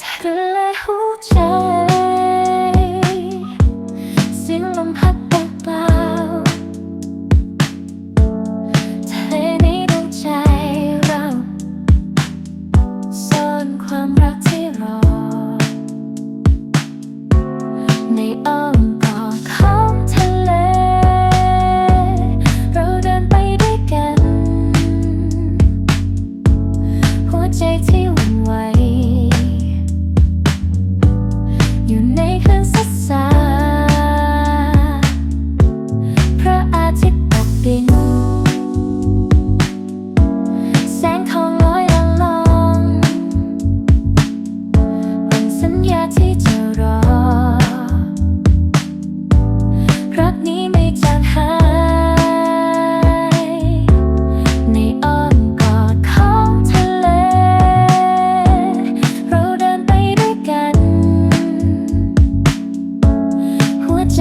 ทะเล ญาที่จะรอ รักนี้ไม่จางหาย ในอ้อมกอดของทะเล เราเดินไปด้วยกัน หัวใจ